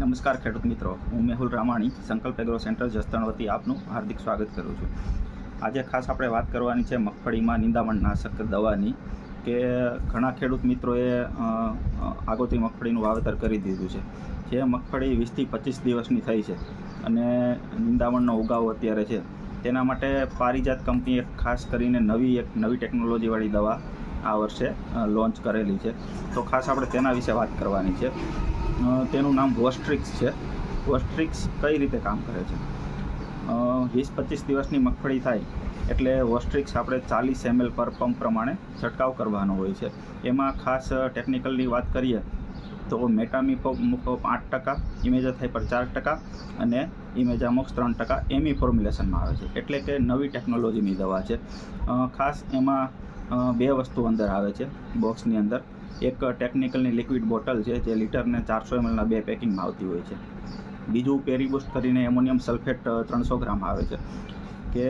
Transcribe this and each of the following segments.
નમસ્કાર ખેડૂત મિત્રો, હું મેહુલ રામાણી, સંકલ્પ એગ્રો સેન્ટર જસદણ વતી આપનું હાર્દિક સ્વાગત કરું છું. આજે ખાસ આપણે વાત કરવાની છે મગફળીમાં નિંદામણનાશક દવાની કે ઘણા ખેડૂત મિત્રોએ આગોતરી મગફળીનું વાવેતર કરી દીધું છે. જે મગફળી વીસથી પચીસ દિવસની થઈ છે અને નિંદામણનો ઉગાવ અત્યારે છે. તેના માટે પારિજાત કંપની એક ખાસ કરીને નવી એક નવી ટેકનોલોજીવાળી દવા આ વર્ષે લોન્ચ કરેલી છે. તો ખાસ આપણે તેના વિશે વાત કરવાની છે. તેનું નામ વોસ્ટ્રિક્સ છે. વોસ્ટ્રિક્સ કઈ રીતે કામ કરે છે? વીસ પચીસ દિવસની મગફળી થાય એટલે વોસ્ટ્રિક્સ આપણે ચાલીસ એમએલ પર પંપ પ્રમાણે છંટકાવ કરવાનો હોય છે. એમાં ખાસ ટેકનિકલની વાત કરીએ તો મેટામિફો આઠ ટકા ઇમેજાથાઇપર ચાર ટકા અને ઇમેજામોક્સ ત્રણ ટકા એમી ફોર્મ્યુલેશનમાં આવે છે. એટલે કે નવી ટેકનોલોજીની દવા છે. ખાસ એમાં બે વસ્તુ અંદર આવે છે બોક્સની અંદર. એક ટેકનિકલની લિક્વિડ બોટલ છે જે લીટરને ચારસો એમએલના બે પેકિંગમાં આવતી હોય છે. બીજું પેરીબુસ્ટ કરીને એમોનિયમ સલ્ફેટ ત્રણસો ગ્રામ આવે છે. કે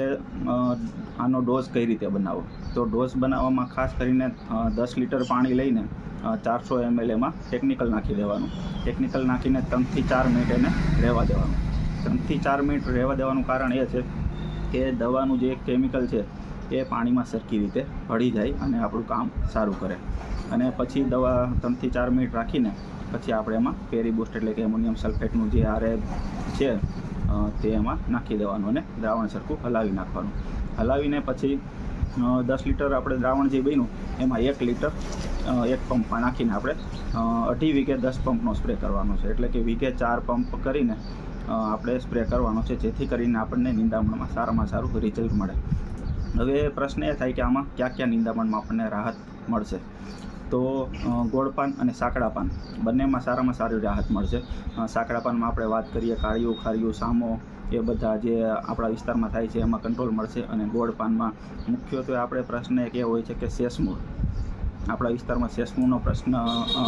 આનો ડોઝ કઈ રીતે બનાવવો? તો ડોઝ બનાવવામાં ખાસ કરીને દસ લીટર પાણી લઈને ચારસો એમએલ એમાં ટેકનિકલ નાખી દેવાનું. ટેકનિકલ નાખીને ત્રણથી ચાર મિનિટ એને રહેવા દેવાનું. ત્રણથી ચાર મિનિટ રહેવા દેવાનું કારણ એ છે કે દવાનું જે કેમિકલ છે એ પાણીમાં સરખી રીતે ભળી જાય અને આપણું કામ સારું કરે. અને પછી દવા ત્રણથી ચાર મિનિટ રાખીને પછી આપણે એમાં પેરીબુસ્ટ એટલે કે એમોનિયમ સલ્ફેટનું જે આરે છે તે એમાં નાખી દેવાનું અને દ્રાવણ સરખું હલાવી નાખવાનું. હલાવીને પછી દસ લીટર આપણે દ્રાવણ જે બન્યું એમાં એક લીટર એક પંપમાં નાખીને આપણે અઢી વીઘે દસ પંપનો સ્પ્રે કરવાનો છે. એટલે કે વીઘે ચાર પંપ કરીને આપણે સ્પ્રે કરવાનો છે, જેથી કરીને આપણને નિંદામણમાં સારામાં સારું રિઝલ્ટ મળે. હવે પ્રશ્ન એ થાય કે આમાં કયા કયા નિંદામણમાં આપણને રાહત મળશે? તો ગોળપાન અને સાંકડાપાન. બંનેમાં સારામાં સારી રાહત મળશે. સાંકડાપાનમાં આપણે વાત કરીએ કાળિયું ખારિયું સામો એ બધા જે આપણા વિસ્તારમાં થાય છે, એમાં કંટ્રોલ મળશે અને ગોળપાનમાં મુખ્યત્વે આપણે પ્રશ્ન એક એ હોય છે કે શેષમૂળ. આપણા વિસ્તારમાં શેષમૂળનો પ્રશ્ન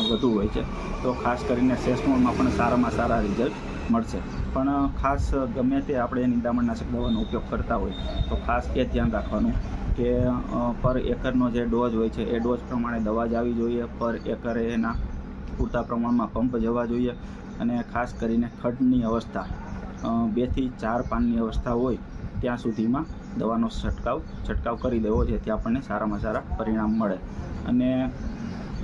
વધુ હોય છે. તો ખાસ કરીને શેષમૂળમાં પણ સારામાં સારા રિઝલ્ટ મળશે. પણ ખાસ ગમે તે આપણે નિંદામણનાશક દવાનો ઉપયોગ કરતા હોય, તો ખાસ એ ધ્યાન રાખવાનું કે પર એકરનો જે ડોઝ હોય છે, એ ડોઝ પ્રમાણે દવા જ આવી જોઈએ, પર એકરે એના પૂરતા પ્રમાણમાં પંપ જવા જોઈએ અને ખાસ કરીને ખડની અવસ્થા બેથી ચાર પાનની અવસ્થા હોય ત્યાં સુધીમાં દવાનો છંટકાવ છંટકાવ કરી દેવો જેથી આપણને સારામાં સારા પરિણામ મળે. અને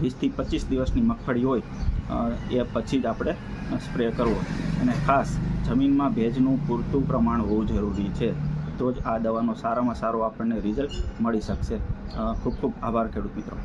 વીસથી પચીસ દિવસની મગફળી હોય એ પછી જ આપણે સ્પ્રે કરવો. અને ખાસ જમીનમાં ભેજનું પૂરતું પ્રમાણ હોવું જરૂરી છે, તો જ આ દવાનો સારામાં સારો આપણને રિઝલ્ટ મળી શકશે. ખૂબ ખૂબ આભાર ખેડૂત મિત્રો.